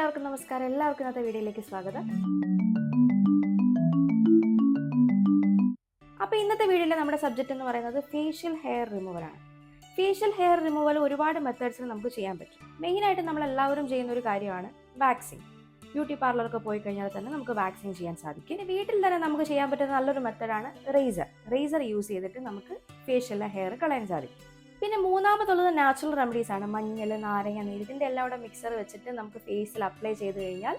എല്ലാവർക്കും നമസ്കാരം. എല്ലാവർക്കും ഇന്നത്തെ വീഡിയോയിലേക്ക് സ്വാഗതം. അപ്പോൾ ഇന്നത്തെ വീഡിയോയിൽ നമ്മുടെ സബ്ജക്റ്റ് എന്ന് പറയുന്നത് ഫേഷ്യൽ ഹെയർ റിമൂവൽ ആണ്. ഫേഷ്യൽ ഹെയർ റിമൂവൽ ഒരുപാട് മെത്തേഡ്സിൽ നമുക്ക് ചെയ്യാൻ പറ്റും. മെയിനായിട്ട് നമ്മൾ എല്ലാവരും ചെയ്യുന്ന ഒരു കാര്യമാണ് വാക്സിൻ ബ്യൂട്ടി പാർലറൊക്കെ പോയി കഴിഞ്ഞാൽ തന്നെ നമുക്ക് വാക്സിൻ ചെയ്യാൻ സാധിക്കും. ഇനി വീട്ടിൽ തന്നെ നമുക്ക് ചെയ്യാൻ പറ്റുന്ന നല്ലൊരു മെത്തേഡാണ് റേസർ റേസർ യൂസ് ചെയ്തിട്ട് നമുക്ക് ഫേഷ്യലിലെ ഹെയർ കളയാൻ സാധിക്കും. പിന്നെ മൂന്നാമതുള്ളത് നാച്ചുറൽ റെമഡീസ് ആണ്. മഞ്ഞൾ നാരങ്ങ നീര്. ഇതിന്റെ എല്ലാം കൂടെ മിക്സർ വെച്ചിട്ട് നമുക്ക് ഫേസിൽ അപ്ലൈ ചെയ്ത് കഴിഞ്ഞാൽ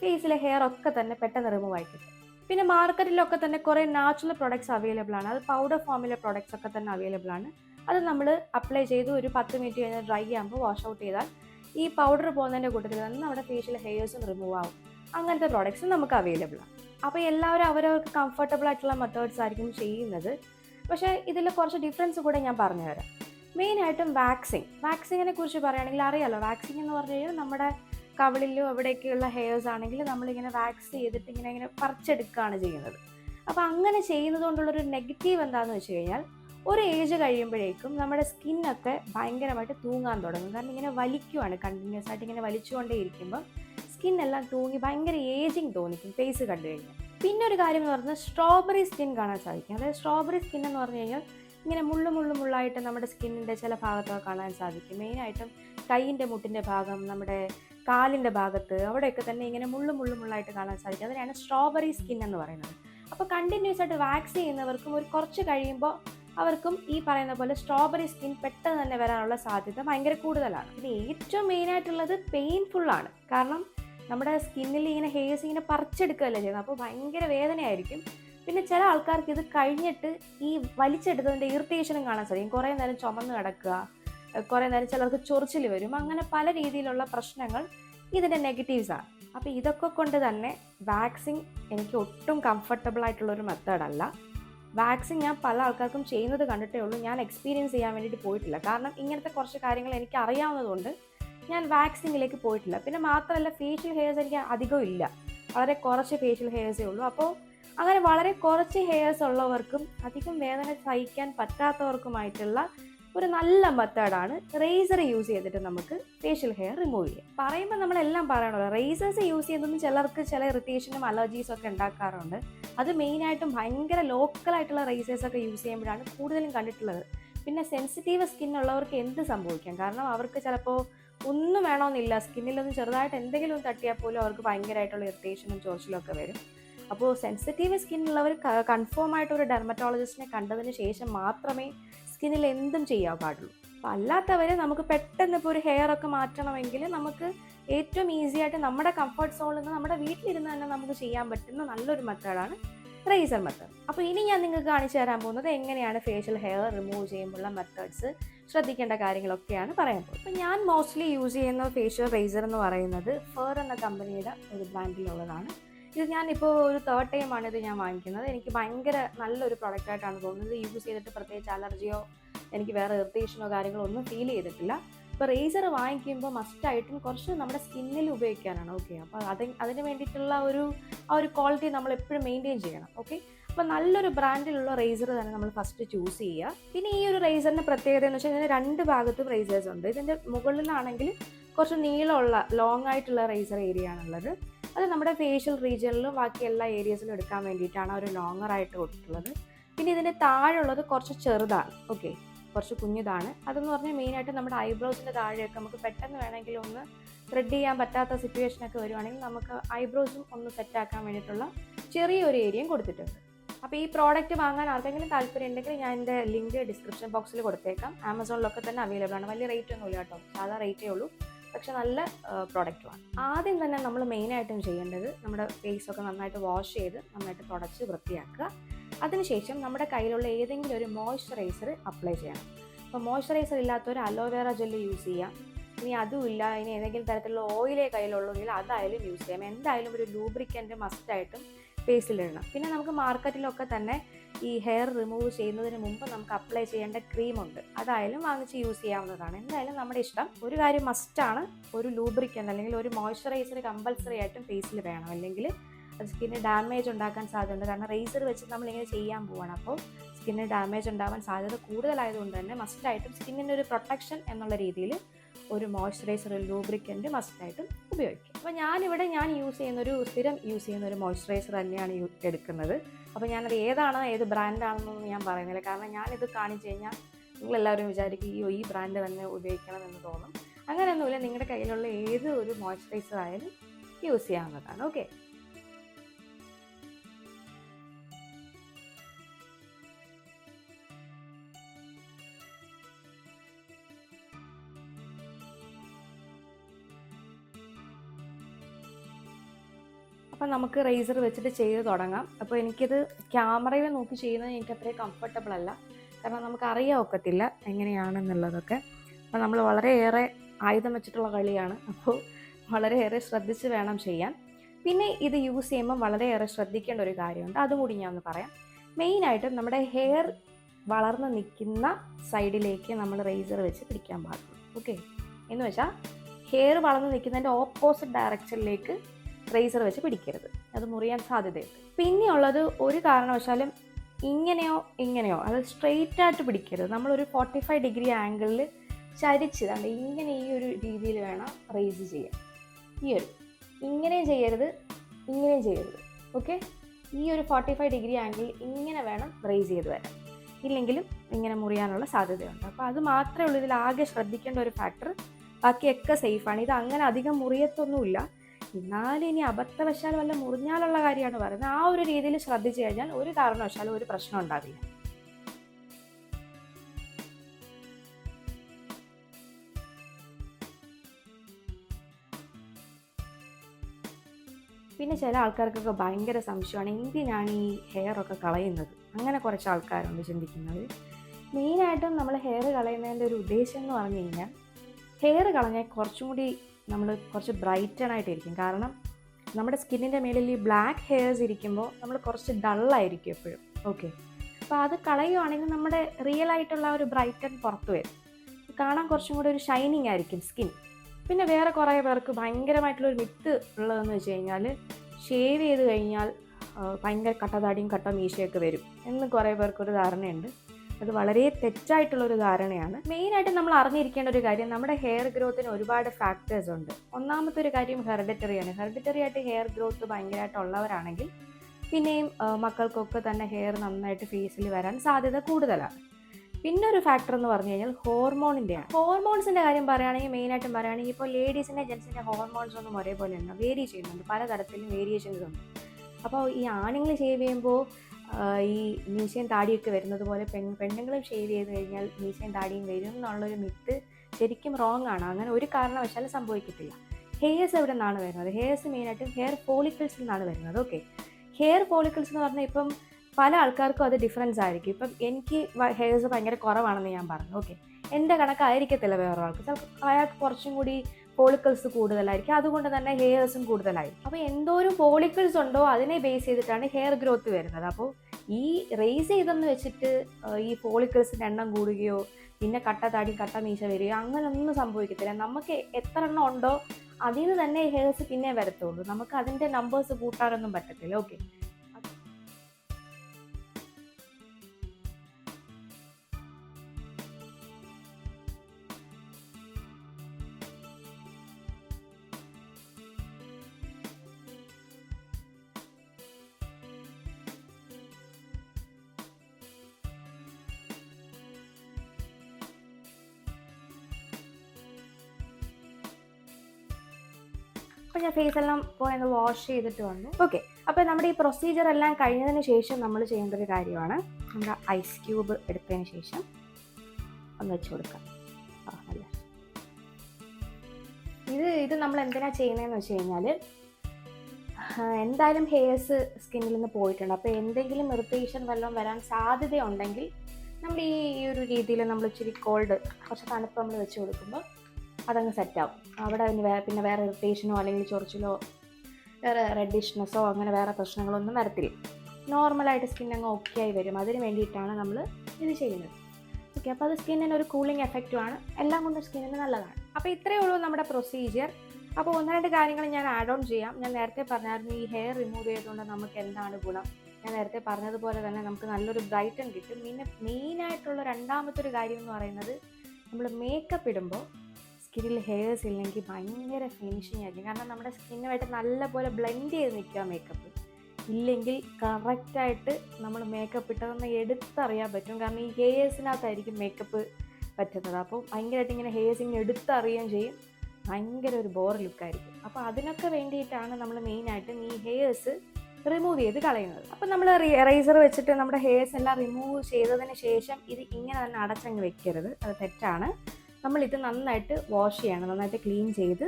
ഫേസിലെ ഹെയർ ഒക്കെ തന്നെ പെട്ടെന്ന് റിമൂവ് ആയി കിട്ടും. പിന്നെ മാർക്കറ്റിലൊക്കെ തന്നെ കുറേ നാച്ചുറൽ പ്രൊഡക്ട്സ് അവൈലബിൾ ആണ്. അത് പൗഡർ ഫോമിലെ പ്രൊഡക്ട്സ് ഒക്കെ തന്നെ അവൈലബിൾ ആണ്. അത് നമ്മൾ അപ്ലൈ ചെയ്ത് ഒരു പത്ത് മിനിറ്റ് കഴിഞ്ഞാൽ ഡ്രൈ ആകുമ്പോൾ വാഷ് ഔട്ട് ചെയ്താൽ ഈ പൗഡർ പോകുന്നതിന്റെ കൂട്ടത്തിൽ തന്നെ നമ്മുടെ ഫേഷ്യൽ ഹെയർസും റിമൂവ് ആവും. അങ്ങനത്തെ പ്രോഡക്ട്സ് നമുക്ക് അവൈലബിൾ ആണ്. അപ്പോൾ എല്ലാവരും അവരവർക്ക് കംഫർട്ടബിൾ ആയിട്ടുള്ള മെത്തേഡ്സ് ആയിരിക്കും ചെയ്യുന്നത്. പക്ഷേ ഇതിൽ കുറച്ച് ഡിഫറൻസ് കൂടെ ഞാൻ പറഞ്ഞുതരാം. മെയിനായിട്ടും വാക്സിങ് വാക്സിങ്ങിനെ കുറിച്ച് പറയുകയാണെങ്കിൽ അറിയാലോ വാക്സിങ് എന്ന് പറഞ്ഞു കഴിഞ്ഞാൽ നമ്മുടെ കവിളിലും അവിടെയൊക്കെയുള്ള ഹെയർസ് ആണെങ്കിൽ നമ്മളിങ്ങനെ വാക്സ് ചെയ്തിട്ട് ഇങ്ങനെ ഇങ്ങനെ പറിച്ചെടുക്കുകയാണ് ചെയ്യുന്നത്. അപ്പോൾ അങ്ങനെ ചെയ്യുന്നത് കൊണ്ടുള്ളൊരു നെഗറ്റീവ് എന്താണെന്ന് വെച്ച് കഴിഞ്ഞാൽ ഒരു ഏജ് കഴിയുമ്പോഴേക്കും നമ്മുടെ സ്കിന്നൊക്കെ ഭയങ്കരമായിട്ട് തൂങ്ങാൻ തുടങ്ങും. കാരണം ഇങ്ങനെ വലിക്കുവാണ് കണ്ടിന്യൂസ് ആയിട്ട് ഇങ്ങനെ വലിച്ചുകൊണ്ടേ ഇരിക്കുമ്പോൾ സ്കിന്നെല്ലാം തൂങ്ങി ഭയങ്കര ഏജിങ് തോന്നിക്കും ഫേസ് കണ്ടു കഴിഞ്ഞാൽ. പിന്നെ ഒരു കാര്യം എന്ന് പറഞ്ഞാൽ സ്ട്രോബെറി സ്കിൻ കാണാൻ സാധിക്കും. അതായത് സ്ട്രോബെറി സ്കിൻ എന്ന് പറഞ്ഞു കഴിഞ്ഞാൽ ഇങ്ങനെ മുള്ളു മുള്ളു മുള്ളായിട്ട് നമ്മുടെ സ്കിന്നിന്റെ ചില ഭാഗത്തൊക്കെ കാണാൻ സാധിക്കും. മെയിനായിട്ടും കൈയിന്റെ മുട്ടിന്റെ ഭാഗം നമ്മുടെ കാലിന്റെ ഭാഗത്ത് അവിടെയൊക്കെ തന്നെ ഇങ്ങനെ മുള്ളു മുള്ളു മുള്ളായിട്ട് കാണാൻ സാധിക്കും. അതിനാണ് സ്ട്രോബെറി സ്കിൻ എന്ന് പറയുന്നത്. അപ്പോൾ കണ്ടിന്യൂസ് ആയിട്ട് വാക്സ് ചെയ്യുന്നവർക്കും ഒരു കുറച്ച് കഴിയുമ്പോൾ അവർക്കും ഈ പറയുന്ന പോലെ സ്ട്രോബെറി സ്കിൻ പെട്ടെന്ന് തന്നെ വരാനുള്ള സാധ്യത ഭയങ്കര കൂടുതലാണ്. പിന്നെ ഏറ്റവും മെയിനായിട്ടുള്ളത് പെയിൻഫുള്ളാണ് കാരണം നമ്മുടെ സ്കിന്നിൽ ഇങ്ങനെ ഹെയർസ് ഇങ്ങനെ പറിച്ചെടുക്കുകയല്ലേ ചെയ്യുന്നത്? അപ്പോൾ ഭയങ്കര വേദനയായിരിക്കും. പിന്നെ ചില ആൾക്കാർക്ക് ഇത് കഴിഞ്ഞിട്ട് ഈ വലിച്ചെടുത്തതിന്റെ ഇറിറ്റേഷനും കാണാൻ സാധിക്കും. കുറേ നേരം ചുമന്ന് കിടക്കുക കുറേ നേരം ചിലർക്ക് ചൊറിച്ചിൽ വരും. അങ്ങനെ പല രീതിയിലുള്ള പ്രശ്നങ്ങൾ ഇതിന്റെ നെഗറ്റീവ്സാണ് അപ്പോൾ ഇതൊക്കെ കൊണ്ട് തന്നെ വാക്സിൻ എനിക്ക് ഒട്ടും കംഫർട്ടബിൾ ആയിട്ടുള്ളൊരു മെത്തേഡല്ല വാക്സിൻ ഞാൻ പല ആൾക്കാർക്കും ചെയ്യുന്നത് കണ്ടിട്ടേ ഉള്ളൂ. ഞാൻ എക്സ്പീരിയൻസ് ചെയ്യാൻ വേണ്ടിയിട്ട് പോയിട്ടില്ല. കാരണം ഇങ്ങനത്തെ കുറച്ച് കാര്യങ്ങൾ എനിക്ക് അറിയാവുന്നതുകൊണ്ട് ഞാൻ വാക്സിനിലേക്ക് പോയിട്ടില്ല. പിന്നെ മാത്രമല്ല ഫേഷ്യൽ ഹെയർസ് എനിക്ക് അധികം ഇല്ല വളരെ കുറച്ച് ഫേഷ്യൽ ഹെയർസേ ഉള്ളൂ. അപ്പോൾ അങ്ങനെ വളരെ കുറച്ച് ഹെയർസ് ഉള്ളവർക്കും അധികം വേദന സഹിക്കാൻ പറ്റാത്തവർക്കുമായിട്ടുള്ള ഒരു നല്ല മെത്തേഡാണ് റേസർ യൂസ് ചെയ്തിട്ട് നമുക്ക് ഫേഷ്യൽ ഹെയർ റിമൂവ് ചെയ്യാം. പറയുമ്പോൾ നമ്മളെല്ലാം പറയണത് റേസേഴ്സ് യൂസ് ചെയ്യുന്നതും ചിലർക്ക് ചില ഇറിറ്റേഷനും അലർജീസും ഒക്കെ ഉണ്ടാക്കാറുണ്ട്. അത് മെയിനായിട്ടും ഭയങ്കര ലോക്കലായിട്ടുള്ള റേസേഴ്സ് ഒക്കെ യൂസ് ചെയ്യുമ്പോഴാണ് കൂടുതലും കണ്ടിട്ടുള്ളത്. പിന്നെ സെൻസിറ്റീവ് സ്കിൻ ഉള്ളവർക്ക് എന്ത് സംഭവിക്കാം? കാരണം അവർക്ക് ചിലപ്പോൾ ഒന്നും വേണമെന്നില്ല സ്കിന്നിലൊന്നും ചെറുതായിട്ട് എന്തെങ്കിലും തട്ടിയാൽ പോലും അവർക്ക് ഭയങ്കരമായിട്ടുള്ള ഇറിറ്റേഷനും ചോർച്ചിലും ഒക്കെ വരും. അപ്പോൾ സെൻസിറ്റീവ് സ്കിൻ ഉള്ളവർ കൺഫേം ആയിട്ട് ഒരു ഡെർമറ്റോളജിസ്റ്റിനെ കണ്ടതിന് ശേഷം മാത്രമേ സ്കിന്നിൽ എന്തും ചെയ്യാൻ പാടുള്ളൂ. അപ്പോൾ അല്ലാത്തവർ നമുക്ക് പെട്ടെന്ന് ഇപ്പോൾ ഒരു ഹെയർ ഒക്കെ മാറ്റണമെങ്കിൽ നമുക്ക് ഏറ്റവും ഈസി ആയിട്ട് നമ്മുടെ കംഫർട്ട് സോണിൽ നിന്ന് നമ്മുടെ വീട്ടിലിരുന്ന് തന്നെ നമുക്ക് ചെയ്യാൻ പറ്റുന്ന നല്ലൊരു മെത്തേഡാണ് റേസർ മെത്തേഡ് അപ്പോൾ ഇനി ഞാൻ നിങ്ങൾക്ക് കാണിച്ചു തരാൻ പോകുന്നത് എങ്ങനെയാണ് ഫേഷ്യൽ ഹെയർ റിമൂവ് ചെയ്യുമ്പോഴുള്ള മെത്തേഡ്സ് ശ്രദ്ധിക്കേണ്ട കാര്യങ്ങളൊക്കെയാണ് പറയാൻ പോകുന്നത്. അപ്പോൾ ഞാൻ മോസ്റ്റ്ലി യൂസ് ചെയ്യുന്ന ഫേഷ്യൽ റേസർ എന്ന് പറയുന്നത് ഫെർ എന്ന കമ്പനിയുടെ ഒരു ബ്രാൻഡിലുള്ളതാണ് ഇത് ഞാനിപ്പോൾ ഒരു തേർഡ് ടൈമാണ് ഇത് ഞാൻ വാങ്ങിക്കുന്നത്. എനിക്ക് ഭയങ്കര നല്ലൊരു പ്രൊഡക്റ്റ് ആയിട്ടാണ് തോന്നുന്നത്. യൂസ് ചെയ്തിട്ട് പ്രത്യേകിച്ച് അലർജിയോ എനിക്ക് വേറെ ഇറിറ്റേഷനോ കാര്യങ്ങളോ ഒന്നും ഫീൽ ചെയ്തിട്ടില്ല. ഇപ്പോൾ റേസർ വാങ്ങിക്കുമ്പോൾ മസ്റ്റായിട്ടും കുറച്ച് നമ്മുടെ സ്കിന്നിൽ ഉപയോഗിക്കാനാണ് ഓക്കെ അപ്പോൾ അത് അതിന് വേണ്ടിയിട്ടുള്ള ഒരു ആ ഒരു ക്വാളിറ്റി നമ്മൾ എപ്പോഴും മെയിന്റെയിൻ ചെയ്യണം ഓക്കെ അപ്പോൾ നല്ലൊരു ബ്രാൻഡിലുള്ള റേസർ തന്നെ നമ്മൾ ഫസ്റ്റ് ചൂസ് ചെയ്യുക. പിന്നെ ഈ ഒരു റേസറിന്റെ പ്രത്യേകത എന്ന് വെച്ചാൽ ഇതിന് രണ്ട് ഭാഗത്തും റേസേഴ്സ് ഉണ്ട്. ഇതിന്റെ മുകളിലാണെങ്കിൽ കുറച്ച് നീളമുള്ള ലോങ് ആയിട്ടുള്ള റേസർ ഏരിയ ആണുള്ളത്. അത് നമ്മുടെ ഫേഷ്യൽ റീജിയനിലും ബാക്കി എല്ലാ ഏരിയസിലും എടുക്കാൻ വേണ്ടിയിട്ടാണ് അവർ ലോങ്ങർ ആയിട്ട് കൊടുത്തിട്ടുള്ളത്. പിന്നെ ഇതിന്റെ താഴെയുള്ളത് കുറച്ച് ചെറുതാണ്. ഓക്കെ കുറച്ച് കുഞ്ഞതാണ്. അതെന്ന് പറഞ്ഞാൽ മെയിനായിട്ട് നമ്മുടെ ഐബ്രോസിന്റെ താഴെയൊക്കെ നമുക്ക് പെട്ടെന്ന് വേണമെങ്കിൽ ഒന്ന് ത്രെഡ് ചെയ്യാൻ പറ്റാത്ത സിറ്റുവേഷനൊക്കെ വരുവാണെങ്കിൽ നമുക്ക് ഐബ്രോസും ഒന്ന് സെറ്റാക്കാൻ വേണ്ടിയിട്ടുള്ള ചെറിയൊരു ഏരിയയും കൊടുത്തിട്ടുണ്ട്. അപ്പോൾ ഈ പ്രോഡക്റ്റ് വാങ്ങാൻ ആർക്കെങ്കിലും താല്പര്യം ഉണ്ടെങ്കിൽ ഞാൻ എന്റെ ലിങ്ക് ഡിസ്ക്രിപ്ഷൻ ബോക്സിൽ കൊടുത്തേക്കാം. ആമസോണിലൊക്കെ തന്നെ അവൈലബിൾ ആണ്. വലിയ റേറ്റ് ഒന്നുമില്ല കേട്ടോ. സാധാ റേറ്റേ ഉള്ളൂ. പക്ഷെ നല്ല പ്രോഡക്റ്റുമാണ് ആദ്യം തന്നെ നമ്മൾ മെയിനായിട്ടും ചെയ്യേണ്ടത് നമ്മുടെ ഫേസൊക്കെ നന്നായിട്ട് വാഷ് ചെയ്ത് നന്നായിട്ട് തുടച്ച് വൃത്തിയാക്കുക. അതിനുശേഷം നമ്മുടെ കയ്യിലുള്ള ഏതെങ്കിലും ഒരു മോയ്സ്ചറൈസർ അപ്ലൈ ചെയ്യണം. അപ്പോൾ മോയ്സ്ചറൈസർ ഇല്ലാത്തൊരു അലോവേറ ജെല്ല് യൂസ് ചെയ്യാം. ഇനി അതുമില്ല ഇനി ഏതെങ്കിലും തരത്തിലുള്ള ഓയിലേ കയ്യിലുള്ളെങ്കിൽ അതായാലും യൂസ് ചെയ്യാം. എന്തായാലും ഒരു ലൂബ്രിക്കന്റ് മസ്റ്റായിട്ടും ഫേസിലിടണം പിന്നെ നമുക്ക് മാർക്കറ്റിലൊക്കെ തന്നെ ഈ ഹെയർ റിമൂവ് ചെയ്യുന്നതിന് മുമ്പ് നമുക്ക് അപ്ലൈ ചെയ്യേണ്ട ക്രീം ഉണ്ട്. അതായാലും വാങ്ങിച്ച് യൂസ് ചെയ്യാവുന്നതാണ്. എന്തായാലും നമ്മുടെ ഇഷ്ടം ഒരു കാര്യം മസ്റ്റാണ് ഒരു ലൂബ്രിക്കന്റ് അല്ലെങ്കിൽ ഒരു മോയ്സ്ചറൈസർ കമ്പൽസറി ആയിട്ടും ഫേസിൽ വേണം. അല്ലെങ്കിൽ സ്കിന്നിന് ഡാമേജ് ഉണ്ടാക്കാൻ സാധ്യതയുണ്ട്. കാരണം റേസർ വെച്ച് നമ്മളിങ്ങനെ ചെയ്യാൻ പോവാണ്. അപ്പോൾ സ്കിന്നിന് ഡാമേജ് ഉണ്ടാവാൻ സാധ്യത കൂടുതലായതുകൊണ്ട് തന്നെ മസ്റ്റായിട്ടും സ്കിന്നിന്റെ ഒരു പ്രൊട്ടക്ഷൻ എന്നുള്ള രീതിയിൽ ഒരു മോയ്സ്ചറൈസർ ലൂബ്രിക്കന്റ് മസ്റ്റായിട്ടും ഉപയോഗിക്കും. അപ്പോൾ ഞാനിവിടെ ഞാൻ യൂസ് ചെയ്യുന്നൊരു സ്ഥിരം യൂസ് ചെയ്യുന്ന ഒരു മോയ്സ്ചറൈസർ തന്നെയാണ് എടുക്കുന്നത്. അപ്പോൾ ഞാനത് ഏതാണ് ഏത് ബ്രാൻഡാണെന്നൊന്നും ഞാൻ പറയുന്നില്ല. കാരണം ഞാനിത് കാണിച്ചു കഴിഞ്ഞാൽ നിങ്ങളെല്ലാവരും വിചാരിക്കും ഈ ഈ ബ്രാൻഡ് തന്നെ ഉപയോഗിക്കണം എന്ന് തോന്നും. അങ്ങനെയൊന്നുമില്ല. നിങ്ങളുടെ കയ്യിലുള്ള ഏത് ഒരു മോയ്സ്ചറൈസർ ആയാലും യൂസ് ചെയ്യാവുന്നതാണ്. ഓക്കെ അപ്പം നമുക്ക് റേസർ വെച്ചിട്ട് ചെയ്ത് തുടങ്ങാം. അപ്പോൾ എനിക്കിത് ക്യാമറയിൽ നോക്കി ചെയ്യുന്നത് എനിക്ക് അത്രയും കംഫർട്ടബിൾ അല്ല. കാരണം നമുക്ക് അറിയാൻ ഒക്കത്തില്ല എങ്ങനെയാണെന്നുള്ളതൊക്കെ. അപ്പം നമ്മൾ വളരെയേറെ ആയുധം വെച്ചിട്ടുള്ള കളിയാണ്. അപ്പോൾ വളരെയേറെ ശ്രദ്ധിച്ച് വേണം ചെയ്യാൻ. പിന്നെ ഇത് യൂസ് ചെയ്യുമ്പോൾ വളരെയേറെ ശ്രദ്ധിക്കേണ്ട ഒരു കാര്യമുണ്ട്. അതും കൂടി ഞാൻ ഒന്ന് പറയാം. മെയിനായിട്ടും നമ്മുടെ ഹെയർ വളർന്ന് നിൽക്കുന്ന സൈഡിലേക്ക് നമ്മൾ റേസർ വെച്ച് പിടിക്കാൻ പാടുള്ളൂ. ഓക്കെ എന്ന് വെച്ചാൽ ഹെയർ വളർന്ന് നിൽക്കുന്നതിന്റെ ഓപ്പോസിറ്റ് ഡയറക്ഷനിലേക്ക് റേസർ വെച്ച് പിടിക്കരുത്. അത് മുറിയാൻ സാധ്യതയുണ്ട്. പിന്നെയുള്ളത് ഒരു കാരണവശാലും ഇങ്ങനെയോ ഇങ്ങനെയോ അത് സ്ട്രെയിറ്റ് ആയിട്ട് പിടിക്കരുത്. നമ്മളൊരു ഫോർട്ടി ഫൈവ് ഡിഗ്രി ആംഗിളിൽ ചരിച്ച് അല്ല ഇങ്ങനെ ഈ ഒരു രീതിയിൽ വേണം റേസ് ചെയ്യാൻ. ഈ ഒരു ഇങ്ങനെയും ചെയ്യരുത് ഇങ്ങനെയും ചെയ്യരുത്. ഓക്കെ ഈ ഒരു ഫോർട്ടി ഫൈവ് ഡിഗ്രി ആംഗിൾ ഇങ്ങനെ വേണം റേസ് ചെയ്ത് വരാൻ. ഇല്ലെങ്കിലും ഇങ്ങനെ മുറിയാനുള്ള സാധ്യതയുണ്ട്. അപ്പോൾ അത് മാത്രമേ ഉള്ളൂ. ഇതിൽ ആകെ ശ്രദ്ധിക്കേണ്ട ഒരു ഫാക്ടർ ബാക്കിയൊക്കെ സേഫാണ് ഇത് അങ്ങനെ അധികം മുറിയത്തൊന്നുമില്ല. എന്നാലും ഇനി അബദ്ധവശാൽ വല്ല മുറിഞ്ഞാലുള്ള കാര്യമാണ് പറയുന്നത്. ആ ഒരു രീതിയിൽ ശ്രദ്ധിച്ചു കഴിഞ്ഞാൽ ഒരു കാരണവശാലും ഒരു പ്രശ്നം ഉണ്ടാവില്ല. പിന്നെ ചില ആൾക്കാർക്കൊക്കെ ഭയങ്കര സംശയമാണ്. എന്തിനാണ് ഈ ഹെയർ ഒക്കെ കളയുന്നത്? അങ്ങനെ കുറച്ച് ആൾക്കാരുണ്ട് ചിന്തിക്കുന്നത്. മെയിനായിട്ടും നമ്മൾ ഹെയർ കളയുന്നതിന്റെ ഒരു ഉദ്ദേശം എന്ന് പറഞ്ഞു കഴിഞ്ഞാൽ ഹെയർ കളഞ്ഞാൽ കുറച്ചും കൂടി നമ്മൾ കുറച്ച് ബ്രൈറ്റൺ ആയിട്ടിരിക്കും. കാരണം നമ്മുടെ സ്കിന്നിന്റെ മേലിൽ ഈ ബ്ലാക്ക് ഹെയർസ് ഇരിക്കുമ്പോൾ നമ്മൾ കുറച്ച് ഡള്ളായിരിക്കും എപ്പോഴും. ഓക്കെ അപ്പോൾ അത് കളയുവാണെങ്കിൽ നമ്മുടെ റിയൽ ആയിട്ടുള്ള ഒരു ബ്രൈറ്റൺ പുറത്ത് വരും. കാണാൻ കുറച്ചും കൂടി ഒരു ഷൈനിങ് ആയിരിക്കും സ്കിൻ പിന്നെ വേറെ കുറേ പേർക്ക് ഭയങ്കരമായിട്ടുള്ളൊരു മിത്ത് ഉള്ളതെന്ന് വെച്ച് കഴിഞ്ഞാൽ ഷേവ് ചെയ്ത് കഴിഞ്ഞാൽ ഭയങ്കര കട്ടതാടിയും കട്ട മീശയൊക്കെ വരും എന്ന് കുറേ പേർക്കൊരു ധാരണയുണ്ട്. അത് വളരെ തെറ്റായിട്ടുള്ളൊരു ധാരണയാണ്. മെയിൻ ആയിട്ട് നമ്മൾ അറിഞ്ഞിരിക്കേണ്ട ഒരു കാര്യം നമ്മുടെ ഹെയർ ഗ്രോത്തിന് ഒരുപാട് ഫാക്ടേഴ്സ് ഉണ്ട്. ഒന്നാമത്തെ ഒരു കാര്യം ഹെറിഡിറ്ററി ആണ്. ഹെറിഡിറ്ററി ആയിട്ട് ഹെയർ ഗ്രോത്ത് ഭയങ്കരമായിട്ടുള്ളവരാണെങ്കിൽ പിന്നെയും മക്കൾക്കൊക്കെ തന്നെ ഹെയർ നന്നായിട്ട് ഫേസിൽ വരാൻ സാധ്യത കൂടുതലാണ്. പിന്നെ ഒരു ഫാക്ടർ എന്ന് പറഞ്ഞു കഴിഞ്ഞാൽ ഹോർമോണിന്റെയാണ് ഹോർമോൺസിന്റെ കാര്യം പറയുകയാണെങ്കിൽ മെയിനായിട്ടും പറയുകയാണെങ്കിൽ ഇപ്പോൾ ലേഡീസിന്റെ ജെൻസിന്റെ ഹോർമോൺസ് ഒന്നും ഒരേപോലെ തന്നെ വേരി ചെയ്യുന്നുണ്ട്. പലതരത്തിലും വേരിയേഷൻസ് ഉണ്ട്. അപ്പോൾ ഈ ആണുങ്ങൾ ഷേവ് ചെയ്യുമ്പോൾ ഈ മീശയും താടിയൊക്കെ വരുന്നത് പോലെ പെൺ പെണ്ണുങ്ങളും ഷേവ് ചെയ്ത് കഴിഞ്ഞാൽ മീശയും താടിയും വരും എന്നുള്ളൊരു മിത്ത് ശരിക്കും റോങ് ആണ്. അങ്ങനെ ഒരു കാരണവശാലും സംഭവിക്കത്തില്ല. ഹെയർസ് എവിടെ നിന്നാണ് വരുന്നത്? ഹെയർസ് മെയിനായിട്ടും ഹെയർ ഫോളിക്കിൾസിൽ നിന്നാണ് വരുന്നത്. ഓക്കെ ഹെയർ ഫോളിക്കിൾസ് എന്ന് പറഞ്ഞാൽ ഇപ്പം പല ആൾക്കാർക്കും അത് ഡിഫറൻസ് ആയിരിക്കും. ഇപ്പം എനിക്ക് ഹെയർസ് ഭയങ്കര കുറവാണെന്ന് ഞാൻ പറഞ്ഞു. ഓക്കെ എന്റെ കണക്കായിരിക്കത്തില്ല വേറെ ആൾക്ക് ചിലപ്പോൾ അയാൾക്ക് കുറച്ചും കൂടി ഫോളിക്കിൾസ് കൂടുതലായിരിക്കും. അതുകൊണ്ട് തന്നെ ഹെയർസും കൂടുതലായിരിക്കും. അപ്പോൾ എന്തോരം പോളിക്കിൾസ് ഉണ്ടോ അതിനെ ബേസ് ചെയ്തിട്ടാണ് ഹെയർ ഗ്രോത്ത് വരുന്നത്. അപ്പോൾ ഈ റേസ് ചെയ്തെന്ന് വെച്ചിട്ട് ഈ പോളിക്കിൾസിന്റെ എണ്ണം കൂടുകയോ പിന്നെ കട്ട താടി കട്ട മീശ വരികയോ അങ്ങനെയൊന്നും സംഭവിക്കത്തില്ല. നമുക്ക് എത്ര എണ്ണം ഉണ്ടോ അതിൽ നിന്ന് തന്നെ ഹെയർസ് പിന്നെ വരത്തുള്ളൂ. നമുക്ക് അതിന്റെ നമ്പേഴ്സ് കൂട്ടാനൊന്നും പറ്റത്തില്ല. ഓക്കെ അപ്പോൾ ഞാൻ ഫേസ് എല്ലാം പോയി ഒന്ന് വാഷ് ചെയ്തിട്ട് വന്നു. ഓക്കെ അപ്പോൾ നമ്മുടെ ഈ പ്രൊസീജിയർ എല്ലാം കഴിഞ്ഞതിന് ശേഷം നമ്മൾ ചെയ്യേണ്ട ഒരു കാര്യമാണ്. നമ്മുടെ ഐസ് ക്യൂബ് എടുത്തതിന് ശേഷം ഒന്ന് വെച്ച് കൊടുക്കാം. ഇത് ഇത് നമ്മൾ എന്തിനാ ചെയ്യുന്നതെന്ന് വെച്ച് കഴിഞ്ഞാൽ എന്തായാലും ഹെയർസ് സ്കിന്നിൽ നിന്ന് പോയിട്ടുണ്ട്. അപ്പോൾ എന്തെങ്കിലും ഇറിറ്റേഷൻ വല്ലതും വരാൻ സാധ്യതയുണ്ടെങ്കിൽ നമ്മൾ ഈ ഒരു രീതിയിൽ നമ്മൾ ഇച്ചിരി കോൾഡ് കുറച്ച് തണുപ്പ് നമ്മൾ വെച്ച് കൊടുക്കുമ്പോൾ അതങ്ങ് സെറ്റാവും അവിടെ വേ പിന്നെ വേറെ ഇറിറ്റേഷനോ അല്ലെങ്കിൽ ചൊറിച്ചിലോ വേറെ റെഡിഷ്നെസ്സോ അങ്ങനെ വേറെ പ്രശ്നങ്ങളൊന്നും വരത്തില്ല. നോർമലായിട്ട് സ്കിൻ അങ്ങ് ഓക്കെ ആയി വരും. അതിന് വേണ്ടിയിട്ടാണ് നമ്മൾ ഇത് ചെയ്യുന്നത്. ഓക്കെ അപ്പോൾ അത് സ്കിന്നിന് ഒരു കൂളിംഗ് എഫക്റ്റുമാണ് എല്ലാം കൊണ്ടും സ്കിന്നിന് നല്ലതാണ്. അപ്പോൾ ഇത്രയേ ഉള്ളൂ നമ്മുടെ പ്രൊസീജിയർ അപ്പോൾ ഒന്ന് രണ്ട് കാര്യങ്ങൾ ഞാൻ ആഡ് ഓൺ ചെയ്യാം. ഞാൻ നേരത്തെ പറഞ്ഞായിരുന്നു ഈ ഹെയർ റിമൂവ് ചെയ്തുകൊണ്ട് നമുക്ക് എന്താണ് ഗുണം? ഞാൻ നേരത്തെ പറഞ്ഞതുപോലെ തന്നെ നമുക്ക് നല്ലൊരു ബ്രൈറ്റൻ കിട്ടും. പിന്നെ മെയിനായിട്ടുള്ള രണ്ടാമത്തെ ഒരു കാര്യം എന്ന് പറയുന്നത് നമ്മൾ മേക്കപ്പ് ഇടുമ്പോൾ സ്കിന്നിൽ ഹെയർസ് ഇല്ലെങ്കിൽ ഭയങ്കര ഫിനിഷിങ് ആയിരിക്കും. കാരണം നമ്മുടെ സ്കിന്നുമായിട്ട് നല്ലപോലെ ബ്ലെൻഡ് ചെയ്ത് നിൽക്കുക മേക്കപ്പ് ഇല്ലെങ്കിൽ കറക്റ്റായിട്ട് നമ്മൾ മേക്കപ്പ് ഇട്ടതെന്ന് എടുത്തറിയാൻ പറ്റും. കാരണം ഈ ഹെയേഴ്സിനകത്തായിരിക്കും മേക്കപ്പ് പറ്റുന്നത്. അപ്പോൾ ഭയങ്കരമായിട്ട് ഇങ്ങനെ ഹെയേഴ്സ് ഇങ്ങനെ എടുത്തറിയുകയും ചെയ്യും. ഭയങ്കര ഒരു ബോർ ലുക്കായിരിക്കും അപ്പോൾ അതിനൊക്കെ വേണ്ടിയിട്ടാണ് നമ്മൾ മെയിനായിട്ടും ഈ ഹെയേഴ്സ് റിമൂവ് ചെയ്ത് കളയുന്നത്. അപ്പം നമ്മൾ റേസർ വെച്ചിട്ട് നമ്മുടെ ഹെയർസ് എല്ലാം റിമൂവ് ചെയ്തതിന് ശേഷം ഇത് ഇങ്ങനെ തന്നെ അടച്ചങ്ങ് വെക്കരുത്. അത് തെറ്റാണ്. നമ്മൾ ഇത് നന്നായിട്ട് വാഷ് ചെയ്യണം. നന്നായിട്ട് ക്ലീൻ ചെയ്ത്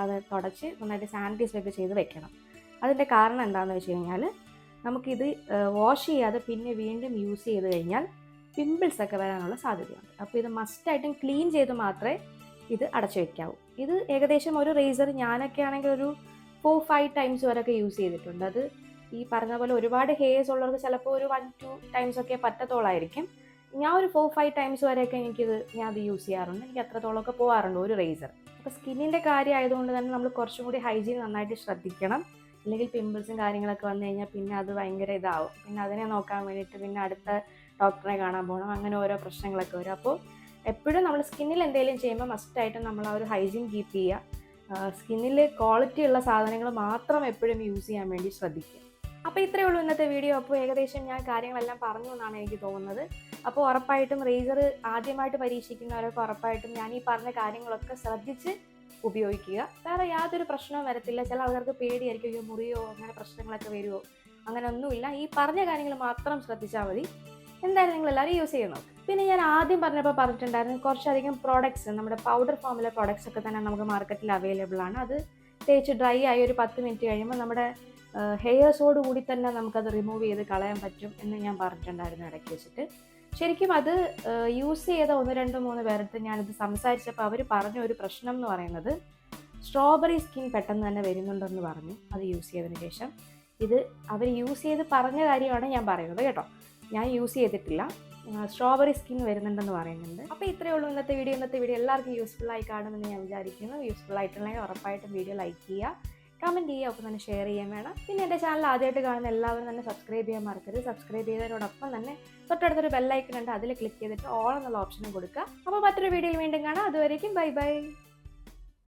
അത് തുടച്ച് നന്നായിട്ട് സാനിറ്റൈസ് ഒക്കെ ചെയ്ത് വെക്കണം. അതിന്റെ കാരണം എന്താണെന്ന് വെച്ച് കഴിഞ്ഞാൽ നമുക്കിത് വാഷ് ചെയ്യാതെ പിന്നെ വീണ്ടും യൂസ് ചെയ്ത് കഴിഞ്ഞാൽ പിമ്പിൾസ് ഒക്കെ വരാനുള്ള സാധ്യതയുണ്ട്. അപ്പോൾ ഇത് മസ്റ്റായിട്ടും ക്ലീൻ ചെയ്ത് മാത്രമേ ഇത് അടച്ചു വെക്കാവൂ. ഇത് ഏകദേശം ഒരു റേസർ ഞാനൊക്കെ ആണെങ്കിൽ ഒരു ഫോർ ഫൈവ് ടൈംസ് വരെയൊക്കെ യൂസ് ചെയ്തിട്ടുണ്ട്. അത് ഈ പറഞ്ഞ പോലെ ഒരുപാട് ഹെയർസ് ഉള്ളവർക്ക് ചിലപ്പോൾ ഒരു വൺ ടു ടൈംസ് ഒക്കെ പറ്റത്തോളായിരിക്കും. ഞാൻ ഒരു ഫോർ ഫൈവ് ടൈംസ് വരെയൊക്കെ എനിക്കിത് ഞാൻ അത് യൂസ് ചെയ്യാറുണ്ട്. എനിക്ക് അത്രത്തോളമൊക്കെ പോകാറുണ്ട് ഒരു റേസർ അപ്പോൾ സ്കിന്നിന്റെ കാര്യം ആയതുകൊണ്ട് തന്നെ നമ്മൾ കുറച്ചും കൂടി ഹൈജീൻ നന്നായിട്ട് ശ്രദ്ധിക്കണം. അല്ലെങ്കിൽ പിമ്പിൾസും കാര്യങ്ങളൊക്കെ വന്നു കഴിഞ്ഞാൽ പിന്നെ അത് ഭയങ്കര ഇതാവും. പിന്നെ അതിനെ നോക്കാൻ വേണ്ടിയിട്ട് പിന്നെ അടുത്ത ഡോക്ടറെ കാണാൻ പോകണം അങ്ങനെ ഓരോ പ്രശ്നങ്ങളൊക്കെ വരും. അപ്പോൾ എപ്പോഴും നമ്മൾ സ്കിന്നിൽ എന്തെങ്കിലും ചെയ്യുമ്പോൾ മസ്റ്റായിട്ടും നമ്മൾ ആ ഒരു ഹൈജീൻ കീപ്പ് ചെയ്യുക. സ്കിന്നിൽ ക്വാളിറ്റി ഉള്ള സാധനങ്ങൾ മാത്രം എപ്പോഴും യൂസ് ചെയ്യാൻ വേണ്ടി ശ്രദ്ധിക്കുക. അപ്പോൾ ഇത്രയേ ഉള്ളൂ ഇന്നത്തെ വീഡിയോ അപ്പോൾ ഏകദേശം ഞാൻ കാര്യങ്ങളെല്ലാം പറഞ്ഞു എന്നാണ് എനിക്ക് തോന്നുന്നത്. അപ്പോൾ ഉറപ്പായിട്ടും റേസർ ആദ്യമായിട്ട് പരീക്ഷിക്കുന്നവരൊക്കെ ഉറപ്പായിട്ടും ഞാൻ ഈ പറഞ്ഞ കാര്യങ്ങളൊക്കെ ശ്രദ്ധിച്ച് ഉപയോഗിക്കുക. വേറെ യാതൊരു പ്രശ്നവും വരത്തില്ല. ചില ആൾക്കാർക്ക് പേടിയായിരിക്കും അയ്യോ മുറിയോ അങ്ങനെ പ്രശ്നങ്ങളൊക്കെ വരുമോ അങ്ങനെ ഒന്നുമില്ല ഈ പറഞ്ഞ കാര്യങ്ങൾ മാത്രം ശ്രദ്ധിച്ചാൽ മതി. എന്തായാലും നിങ്ങൾ എല്ലാവരും യൂസ് ചെയ്യണം പിന്നെ ഞാൻ ആദ്യം പറഞ്ഞപ്പോൾ പറഞ്ഞിട്ടുണ്ടായിരുന്നു കുറച്ചധികം പ്രോഡക്ട്സ് നമ്മുടെ പൗഡർ ഫോമിലെ പ്രോഡക്ട്സ് ഒക്കെ തന്നെ നമുക്ക് മാർക്കറ്റിൽ അവൈലബിൾ ആണ്. അത് തേച്ച് ഡ്രൈ ആയി ഒരു പത്ത് മിനിറ്റ് കഴിയുമ്പോൾ നമ്മുടെ ഹെയർസോട് കൂടി തന്നെ നമുക്കത് റിമൂവ് ചെയ്ത് കളയാൻ പറ്റും എന്ന് ഞാൻ പറഞ്ഞിട്ടുണ്ടായിരുന്നു ഇടയ്ക്ക് വെച്ചിട്ട്. ശരിക്കും അത് യൂസ് ചെയ്ത ഒന്ന് രണ്ട് മൂന്ന് പേരടുത്ത് ഞാനിത് സംസാരിച്ചപ്പോൾ അവർ പറഞ്ഞ ഒരു പ്രശ്നം എന്ന് പറയുന്നത് സ്ട്രോബെറി സ്കിൻ പെട്ടെന്ന് തന്നെ വരുന്നുണ്ടെന്ന് പറഞ്ഞു. അത് യൂസ് ചെയ്തതിന് ശേഷം. ഇത് അവർ യൂസ് ചെയ്ത് പറഞ്ഞ കാര്യമാണ് ഞാൻ പറയുന്നത് കേട്ടോ. ഞാൻ യൂസ് ചെയ്തിട്ടില്ല. സ്ട്രോബെറി സ്കിൻ വരുന്നുണ്ടെന്ന് പറയുന്നുണ്ട്. അപ്പോൾ ഇത്രയേ ഉള്ളൂ ഇന്നത്തെ വീഡിയോ ഇന്നത്തെ വീഡിയോ എല്ലാവർക്കും യൂസ്ഫുൾ ആയി കാണുമെന്ന് ഞാൻ വിചാരിക്കുന്നു. യൂസ്ഫുൾ ആയിട്ടുണ്ടെങ്കിൽ ഉറപ്പായിട്ടും വീഡിയോ ലൈക്ക് ചെയ്യുക. കമന്റ് ചെയ്യുക ഒപ്പം തന്നെ ഷെയർ ചെയ്യാൻ വേണം. പിന്നെ എന്റെ ചാനൽ ആദ്യമായിട്ട് കാണുന്ന എല്ലാവരും തന്നെ സബ്സ്ക്രൈബ് ചെയ്യാൻ മറക്കരുത്. സബ്സ്ക്രൈബ് ചെയ്തതിനോടൊപ്പം തന്നെ തൊട്ടടുത്തൊരു ബെല്ലൈക്കൺ ഉണ്ട് അതിൽ ക്ലിക്ക് ചെയ്തിട്ട് ഓൾ എന്നുള്ള ഓപ്ഷനും കൊടുക്കുക. അപ്പോൾ മറ്റൊരു വീഡിയോയിൽ വീണ്ടും കാണാം. അതുവരേക്കും ബൈ ബൈ